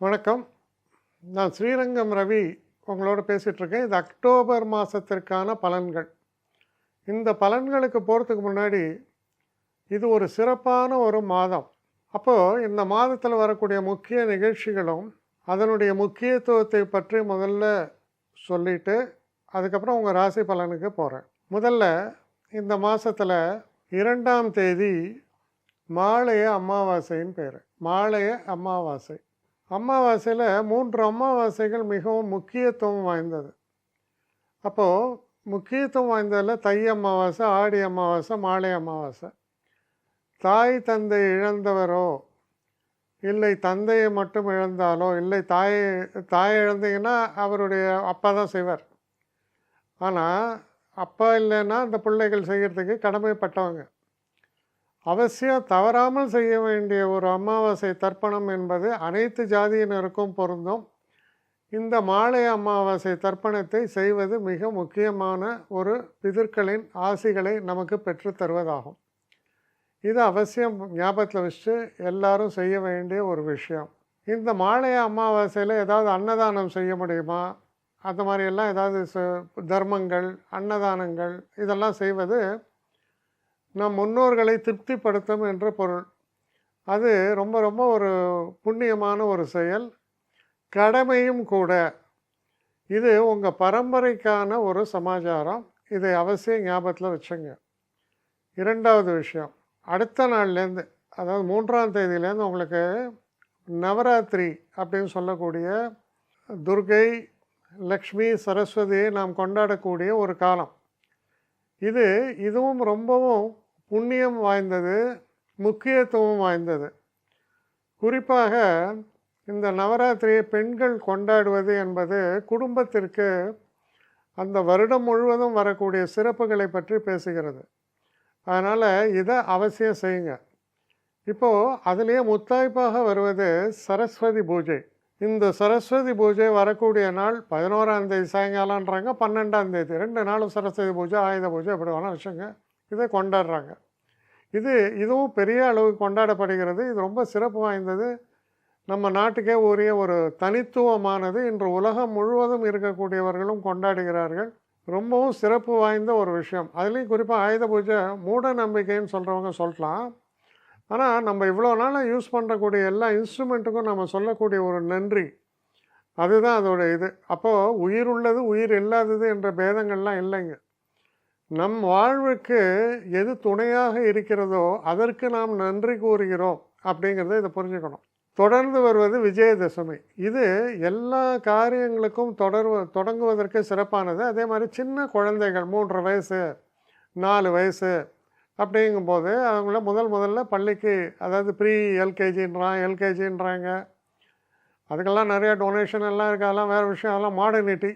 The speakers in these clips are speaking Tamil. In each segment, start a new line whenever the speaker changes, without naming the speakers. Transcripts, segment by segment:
வணக்கம். நான் ஸ்ரீரங்கம் ரவி உங்களோட பேசிகிட்ருக்கேன். இது அக்டோபர் மாதத்திற்கான பலன்கள். இந்த பலன்களுக்கு போகிறதுக்கு முன்னாடி இது ஒரு சிறப்பான ஒரு மாதம். அப்போது இந்த மாதத்தில் வரக்கூடிய முக்கிய நிகழ்ச்சிகளும் அதனுடைய முக்கியத்துவத்தை பற்றி முதல்ல சொல்லிட்டு அதுக்கப்புறம் உங்கள் ராசி பலனுக்கு போகிறேன் முதல்ல இந்த மாதத்தில் இரண்டாம் தேதி மாலைய அமாவாசைன்னு பேர். மாலைய அமாவாசை. அமாவாசையில் மூன்று அமாவாசைகள் மிகவும் முக்கியத்துவம் வாய்ந்தது. அப்போது முக்கியத்துவம் வாய்ந்ததில் தை அமாவாசை ஆடி அமாவாசை மாலை அமாவாசை. தாய் தந்தை இழந்தவரோ இல்லை தந்தையை மட்டும் இழந்தாலோ இல்லை தாயை தாயை இழந்தீங்கன்னா அவருடைய அப்பா தான் செய்வார். ஆனால் அப்பா இல்லைன்னா அந்த பிள்ளைகள் செய்கிறதுக்கு கடமைப்பட்டவங்க. அவசியம் தவறாமல் செய்ய வேண்டிய ஒரு அமாவாசை தர்ப்பணம் என்பது அனைத்து ஜாதியினருக்கும் பொருந்தும். இந்த மாலை அமாவாசை தர்ப்பணத்தை செய்வது மிக முக்கியமான ஒரு பிதற்களின் ஆசிகளை நமக்கு பெற்றுத்தருவதாகும் இது அவசியம் ஞாபகத்தில் வச்சு எல்லாரும் செய்ய வேண்டிய ஒரு விஷயம். இந்த மாலைய அமாவாசையில் ஏதாவது அன்னதானம் செய்ய முடியுமா? அந்த மாதிரியெல்லாம் ஏதாவது ச- தர்மங்கள் அன்னதானங்கள் இதெல்லாம் செய்வது நம் முன்னோர்களை திருப்திப்படுத்தும் என்ற பொருள். அது ரொம்ப ரொம்ப ஒரு புண்ணியமான ஒரு செயல். கடமையும் கூட. இது உங்கள் பரம்பரைக்கான ஒரு சமாச்சாரம். இதை அவசியம் ஞாபகத்தில் வச்சுங்க. இரண்டாவது விஷயம். அடுத்த நாள்லேருந்து அதாவது மூன்றாம் தேதியிலேருந்து உங்களுக்கு நவராத்திரி அப்படின்னு சொல்லக்கூடிய துர்கை லக்ஷ்மி சரஸ்வதியை நாம் கொண்டாடக்கூடிய ஒரு காலம். இது இதுவும் ரொம்பவும் புண்ணியம் வாய்ந்தது முக்கியத்துவம் வாய்ந்தது. குறிப்பாக இந்த நவராத்திரியை பெண்கள் கொண்டாடுவது என்பது குடும்பத்திற்கு அந்த வருடம் முழுவதும் வரக்கூடிய சிறப்புகளை பற்றி பேசுகிறது. அதனால் இதை அவசியம் செய்யுங்க. இப்போது அதுலேயே முத்தாய்ப்பாக வருவது சரஸ்வதி பூஜை. இந்த சரஸ்வதி பூஜை வரக்கூடிய நாள் பதினோராம் தேதி சாயங்காலன்றாங்க பன்னெண்டாம் தேதி. ரெண்டு நாளும் சரஸ்வதி பூஜை ஆயுத பூஜை எப்படி வேணால் வச்சுங்க இதை கொண்டாடுறாங்க. இது இதுவும் பெரிய அளவு கொண்டாடப்படுகிறது. இது ரொம்ப சிறப்பு வாய்ந்தது. நம்ம நாட்டுக்கே உரிய ஒரு தனித்துவமானது. இன்று உலகம் முழுவதும் இருக்கக்கூடியவர்களும் கொண்டாடுகிறார்கள். ரொம்பவும் சிறப்பு வாய்ந்த ஒரு விஷயம். அதுலேயும் குறிப்பாக ஆயுத பூஜை மூட நம்பிக்கைன்னு சொல்கிறவங்க சொல்லலாம். ஆனால் நம்ம இவ்வளோ நாளாக யூஸ் பண்ணுறக்கூடிய எல்லா இன்ஸ்ட்ருமெண்ட்டுக்கும் நம்ம சொல்லக்கூடிய ஒரு நன்றி. அதுதான் அதோட இது. அப்போது உயிர் உள்ளது உயிர் இல்லாதது என்ற பேதங்கள்லாம் இல்லைங்க. நம் வாழ்வுக்கு எது துணையாக இருக்கிறதோ அதற்கு நாம் நன்றி கூறுகிறோம் அப்படிங்கிறத இதை புரிஞ்சுக்கணும். தொடர்ந்து வருவது விஜயதசமி. இது எல்லா காரியங்களுக்கும் தொடர்வ தொடங்குவதற்கு சிறப்பானது. அதே மாதிரி சின்ன குழந்தைகள் மூன்று வயசு நாலு வயசு அப்படிங்கும்போது அவங்கள முதல் முதல்ல பள்ளிக்கு அதாவது ப்ரீ எல்கேஜின்றான் எல்கேஜின்றாங்க. அதுக்கெல்லாம் நிறையா டொனேஷன் எல்லாம் இருக்குது அதெல்லாம் வேறு விஷயம். அதெல்லாம் மாடர்னிட்டி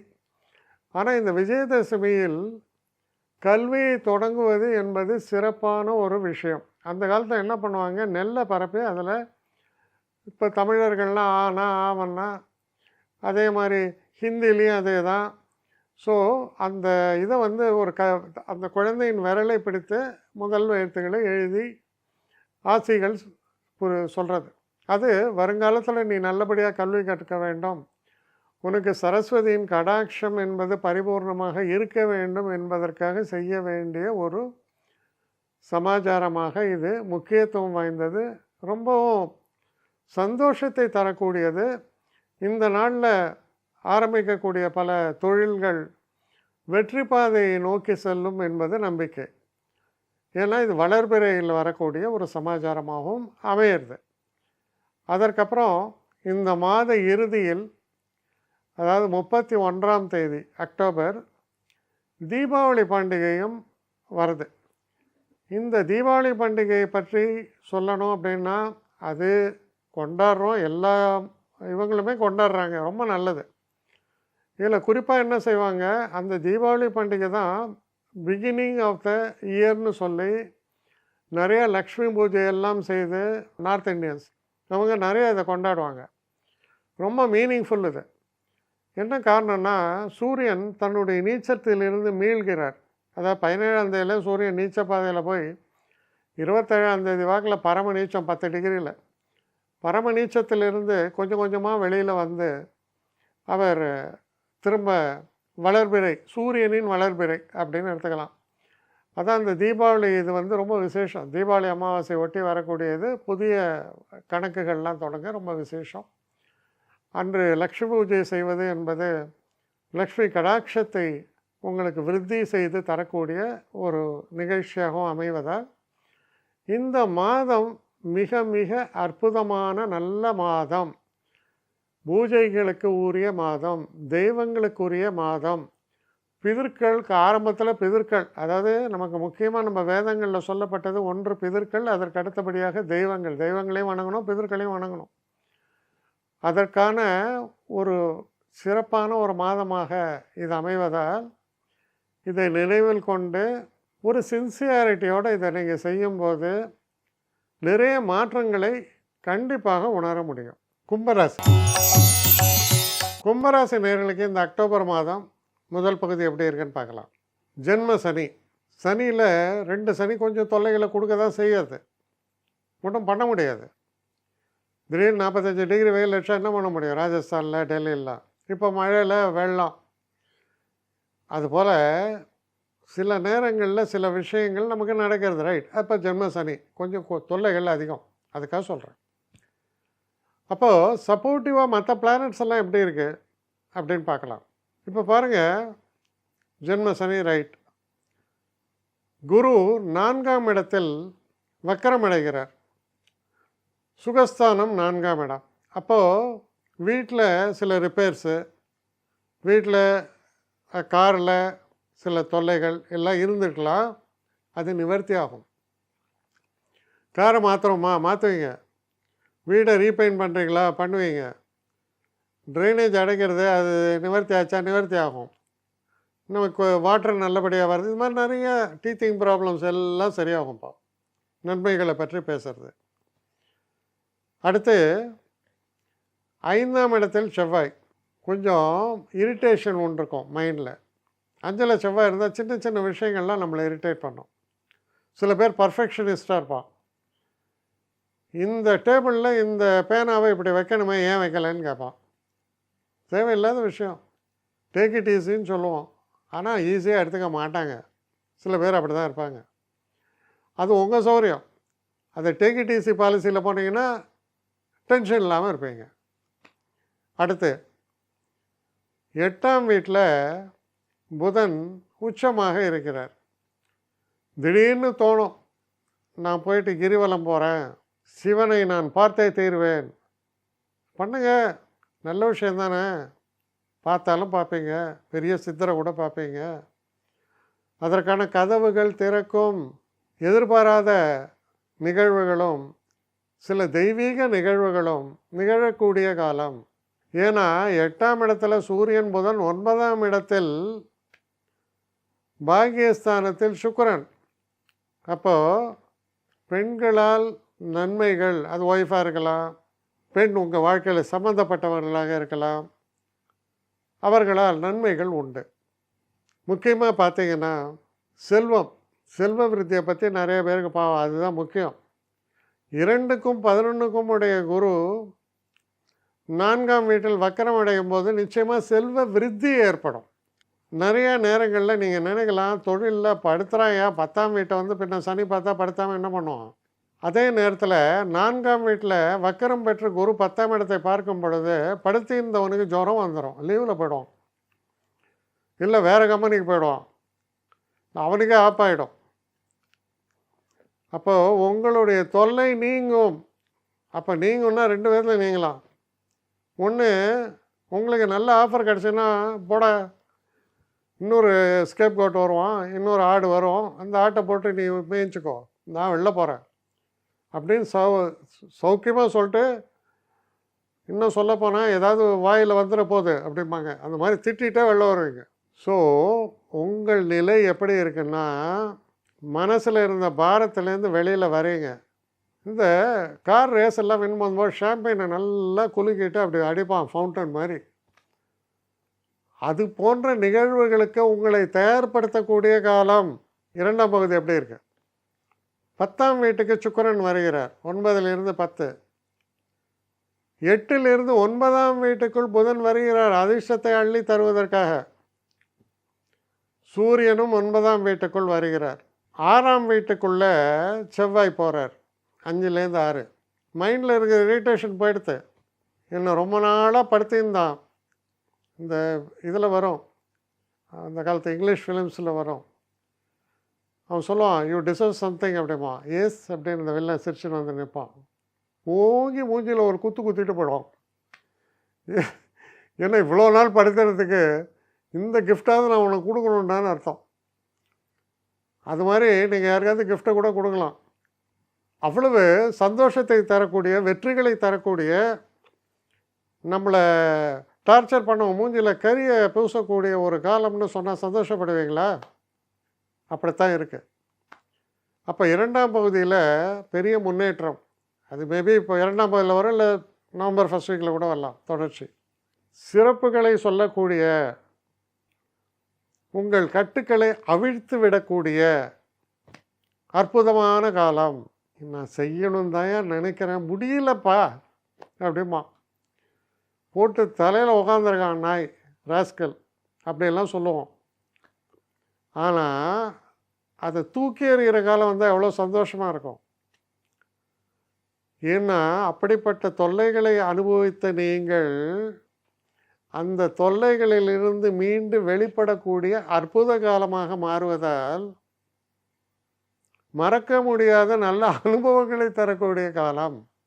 ஆனால் இந்த விஜயதசமியில் கல்வியை தொடங்குவது என்பது சிறப்பான ஒரு விஷயம். அந்த காலத்தில் என்ன பண்ணுவாங்க? நெல்லை பரப்பி அதில் இப்போ தமிழர்கள்லாம் ஆனா ஆவன்னா அதே மாதிரி ஹிந்திலையும் அதே தான் ஸோ அந்த இதை வந்து ஒரு க அந்த குழந்தையின் விரலை பிடித்து முதல் எழுத்துக்களை எழுதி ஆசைகள் சொல்கிறது அது வருங்காலத்தில் நீ நல்லபடியாக கல்வி கற்க வேண்டும். உனக்கு சரஸ்வதியின் கடாட்சம் என்பது பரிபூர்ணமாக இருக்க வேண்டும் என்பதற்காக செய்ய வேண்டிய ஒரு சமாச்சாரமாக இது முக்கியத்துவம் வாய்ந்தது. ரொம்பவும் சந்தோஷத்தை தரக்கூடியது. இந்த நாளில் ஆரம்பிக்கக்கூடிய பல தொழில்கள் வெற்றி பாதையை நோக்கி செல்லும் என்பது நம்பிக்கை. ஏன்னா இது வளர்பிறையில் வரக்கூடிய ஒரு சமாச்சாரமாகவும் அமையிறது. அதற்கப்புறம் இந்த மாத இறுதியில் அதாவது முப்பத்தி ஒன்றாம் தேதி அக்டோபர் தீபாவளி பண்டிகையும் வருது. இந்த தீபாவளி பண்டிகையை பற்றி சொல்லணும் அப்படின்னா அது கொண்டாடுறோம். எல்லா இவங்களுமே கொண்டாடுறாங்க. ரொம்ப நல்லது. இதில் குறிப்பாக என்ன செய்வாங்க? அந்த தீபாவளி பண்டிகை தான் பிகினிங் ஆஃப் த இயர்னு சொல்லி நிறைய லக்ஷ்மி பூஜை எல்லாம் செய்து நார்த் இந்தியன்ஸ் அவங்க நிறைய இதை கொண்டாடுவாங்க. ரொம்ப மீனிங்ஃபுல் இது. என்ன காரணம்னா சூரியன் தன்னுடைய நீச்சத்திலிருந்து மீள்கிறார். அதாவது பதினேழாம் தேதியில் சூரியன் நீச்ச பாதையில் போய் இருபத்தேழாம் தேதி வாக்கில் பரம நீச்சம் பத்து டிகிரியில். பரம நீச்சத்திலிருந்து கொஞ்சம் கொஞ்சமாக வெளியில் வந்து அவர் திரும்ப வளர்பிறை சூரியனின் வளர்பிறை அப்படின்னு எடுத்துக்கலாம். அதான் இந்த தீபாவளி இது வந்து ரொம்ப விசேஷம். தீபாவளி அமாவாசை ஒட்டி வரக்கூடியது புதிய கணக்குகள்லாம் தொடங்க ரொம்ப விசேஷம். அன்று லக்ஷ்மி பூஜை செய்வது என்பது லக்ஷ்மி கடாட்சத்தை உங்களுக்கு விருத்தி செய்து தரக்கூடிய ஒரு நிகழ்ச்சியாகவும் அமைவதால் இந்த மாதம் மிக மிக அற்புதமான நல்ல மாதம். பூஜைகளுக்கு உரிய மாதம் தெய்வங்களுக்கு உரிய மாதம் பிதற்களுக்கு ஆரம்பத்தில் பிதற்கள் அதாவது நமக்கு முக்கியமாக நம்ம வேதங்களில் சொல்லப்பட்டது ஒன்று பிதற்கள் அதற்கு அடுத்தபடியாக தெய்வங்கள். தெய்வங்களையும் வணங்கணும் பிதிர்களையும் வணங்கணும். அதற்கான ஒரு சிறப்பான ஒரு மாதமாக இது அமைவதால் இதை நினைவில் கொண்டு ஒரு சின்சியாரிட்டியோடு இதை நீங்கள் செய்யும்போது நிறைய மாற்றங்களை கண்டிப்பாக உணர முடியும். கும்பராசி. கும்பராசி நேர்களுக்கு இந்த அக்டோபர் மாதம் முதல் பகுதி எப்படி இருக்குன்னு பார்க்கலாம். ஜென்ம சனி. சனியில் ரெண்டு சனி கொஞ்சம் தொல்லைகளை கொடுக்க தான் செய்யாது. ஒன்றும் பண்ண முடியாது. திடீர்னு நாற்பத்தஞ்சு டிகிரி வெயில் லட்சம் என்ன பண்ண முடியும்? ராஜஸ்தானில் டெல்லியிலாம் இப்போ மழையில் வெள்ளம். அதுபோல் சில நேரங்களில் சில விஷயங்கள் நமக்கு நடக்கிறது ரைட் அப்போ ஜென்ம சனி கொஞ்சம் கொ- தொல்லைகள் அதிகம். அதுக்காக சொல்கிறேன் அப்போது சப்போர்ட்டிவாக மற்ற பிளானட்ஸ் எல்லாம் எப்படி இருக்குது அப்படின்னு பார்க்கலாம். இப்போ பாருங்கள் ஜென்ம சனி ரைட் குரு நான்காம் இடத்தில் வக்கரமடைகிறார் சுகஸ்தானம் நான்காம் இடம். அப்போது வீட்டில் சில ரிப்பேர்ஸு வீட்டில் காரில் சில தொல்லைகள் எல்லாம் இருந்துக்கலாம் அது நிவர்த்தி ஆகும். காரை மாற்றுறோமா மாற்றுவீங்க வீடை ரீபெயிண்ட் பண்ணுறீங்களா பண்ணுவீங்க. ட்ரைனேஜ் அடைக்கிறது அது நிவர்த்தி ஆச்சா நிவர்த்தி ஆகும் நமக்கு வாட்டர் நல்லபடியாக வருது இது மாதிரி நிறைய டீத்திங் ப்ராப்ளம்ஸ் எல்லாம் சரியாகும்ப்பா. நன்மைகளை பற்றி பேசுகிறது அடுத்து ஐந்தாம் இடத்தில் செவ்வாய். கொஞ்சம் இரிட்டேஷன் ஒன்று இருக்கும் மைண்டில் அஞ்சில் செவ்வாய் இருந்தால் சின்ன சின்ன விஷயங்கள்லாம் நம்மளை இரிட்டேட் பண்ணும். சில பேர் பர்ஃபெக்ஷனிஸ்டாக இருப்பான். இந்த டேபிளில் இந்த பேனாவை இப்படி வைக்கணுமே ஏன் வைக்கலைன்னு கேட்பான். தேவையில்லாத விஷயம். டேக் இட் ஈஸின்னு சொல்லுவோம் ஆனால் ஈஸியாக எடுத்துக்க மாட்டாங்க. சில பேர் அப்படி தான் இருப்பாங்க. அது உங்கள் சௌரியம். அதை டேக் இட் ஈஸி பாலிசியில் போனீங்கன்னா டென்ஷன் இல்லாமல் இருப்பீங்க. அடுத்து எட்டாம் வீட்டில் புதன் உச்சமாக இருக்கிறார். திடீர்னு தோணும் நான் போயிட்டு கிரிவலம் போகிறேன் சிவனை நான் பார்த்தே தீருவேன். பண்ணுங்க. நல்ல விஷயம் தானே. பார்த்தாலும் பார்ப்பீங்க. பெரிய சித்தரை கூட பார்ப்பீங்க. அதற்கான கதவுகள் திறக்கும் எதிர்பாராத நிகழ்வுகளும் சில தெய்வீக நிகழ்வுகளும் நிகழக்கூடிய காலம். ஏன்னா எட்டாம் இடத்துல சூரியன் புதன் ஒன்பதாம் இடத்தில் பாகியஸ்தானத்தில் சுக்கரன். அப்போது பெண்களால் நன்மைகள் அது ஒய்ஃபாக இருக்கலாம் பெண் உங்கள் வாழ்க்கையில் சம்மந்தப்பட்டவர்களாக இருக்கலாம் அவர்களால் நன்மைகள் உண்டு. முக்கியமாக பார்த்தீங்கன்னா செல்வம் செல்வ விருத்தியை பற்றி நிறைய பேருக்கு பாவம் அதுதான் முக்கியம். இரண்டுக்கும் பதினொன்றுக்கும் உடைய குரு நான்காம் வீட்டில் வக்கரம் அடையும் போது நிச்சயமாக செல்வ விருத்தி ஏற்படும். நிறைய நேரங்களில் நீங்கள் நினைக்கலாம் தொழிலில் படுத்துகிறாயா பத்தாம் வீட்டை வந்து பின்ன சனி பார்த்தா படுத்தாமல் என்ன பண்ணுவோம் அதே நேரத்தில் நான்காம் வீட்டில் வக்கரம் பெற்று குரு பத்தாம் இடத்தை பார்க்கும் பொழுது படுத்திருந்தவனுக்கு ஜுரம் வந்துடும் லீவில் போயிடும் இல்லை வேறு கம்பெனிக்கு போயிடுவான். அவனுக்கே ஆப் ஆகிடும் அப்போது உங்களுடைய தொல்லை நீங்கும். அப்போ நீங்கும்னா ரெண்டு விதத்தில் நீங்களாம் ஒன்று உங்களுக்கு நல்ல ஆஃபர் கிடச்சுன்னா போட. இன்னொரு ஸ்கேப் கோட் வருவான். இன்னொரு ஆடு வரும். அந்த ஆட்டை போட்டு நீ மேய்ச்சிக்கோ நான் வெளில போகிறேன் அப்படின்னு சௌ சௌக்கியமாக சொல்லிட்டு இன்னும் சொல்லப்போனால் ஏதாவது வாயில் வந்துட போகுது அப்படிம்பாங்க. அந்த மாதிரி திட்டிகிட்டே வெளில வருவீங்க. ஸோ உங்கள் நிலை எப்படி இருக்குன்னா மனசில் இருந்த பாரத்துலேருந்து வெளியில் வரீங்க இந்த கார் ரேஸ் எல்லாம் வின் பண்ணும்போது ஷாம்பெயினை நல்லா குலுக்கிட்டு அப்படி அடிப்பான் ஃபவுண்டன் மாதிரி. அது போன்ற நிகழ்வுகளுக்கு உங்களை தயார்படுத்தக்கூடிய காலம் இரண்டாம் பகுதி எப்படி இருக்குது பத்தாம் வீட்டுக்கு சுக்கிரன் வருகிறார். ஒன்பதிலிருந்து பத்து. எட்டிலிருந்து ஒன்பதாம் வீட்டுக்குள் புதன் வருகிறார். அதிர்ஷ்டத்தை அள்ளி தருவதற்காக. சூரியனும் ஒன்பதாம் வீட்டுக்குள் வருகிறார். ஆறாம் வீட்டுக்குள்ளே செவ்வாய் போகிறார் அஞ்சுலேருந்து ஆறு. மைண்டில் இருக்கிற இரிட்டேஷன் போயிடுத்து. இன்னும் ரொம்ப நாளாக படுத்திருந்தான் இந்த இதில் வரும். அந்த காலத்து இங்கிலீஷ் ஃபிலிம்ஸில் வரும். அவன் சொல்லுவான் யூ டிசர்வ் சம்திங் அப்படிமா எஸ் அப்படின்னு இந்த வெளில சிரிச்சுன்னு வந்து நிற்பான். ஓங்கி மூஞ்சியில் ஒரு குத்து குத்திட்டு போயிடும் ஏன்னா இவ்வளோ நாள் படுத்துறதுக்கு இந்த கிஃப்டாவது நான் உனக்கு கொடுக்கணுன்டான்னு அர்த்தம். அது மாதிரி நீங்கள் யாருக்காவது கிஃப்ட்டை கூட கொடுக்கலாம். அவ்வளவு சந்தோஷத்தை தரக்கூடிய வெற்றிகளை தரக்கூடிய நம்மளை டார்ச்சர் பண்ண மூஞ்சியில் கரியை பூசக்கூடிய ஒரு காலம்னு சொன்னால் சந்தோஷப்படுவீங்களா? அப்படித்தான் இருக்குது அப்போ இரண்டாம் பகுதியில் பெரிய முன்னேற்றம். அது மேபி இப்போ இரண்டாம் பகுதியில் வரும் இல்லை நவம்பர் ஃபஸ்ட் வீக்கில் கூட வரலாம் தொடர்ச்சி. சிறப்புகளை சொல்லக்கூடிய உங்கள் கட்டுக்களை அவிழ்த்து விடக்கூடிய அற்புதமான காலம். நான் செய்யணும் தான் நினைக்கிறேன். முடியலப்பா அப்படிமா போட்டு தலையில் உக்காந்துருக்கான் நாய் ராஸ்கல். அப்படியெல்லாம் சொல்லுவோம். ஆனால் அதை தூக்கி எறிகிற காலம் வந்தால் எவ்வளோ சந்தோஷமாக இருக்கும். ஏன்னா அப்படிப்பட்ட தொல்லைகளை அனுபவித்த நீங்கள் அந்த தொல்லைகளிலிருந்து மீண்டு வெளிப்படக்கூடிய அற்புத காலமாக மாறுவதால் மறக்க முடியாத நல்ல அனுபவங்களை தரக்கூடிய காலம்.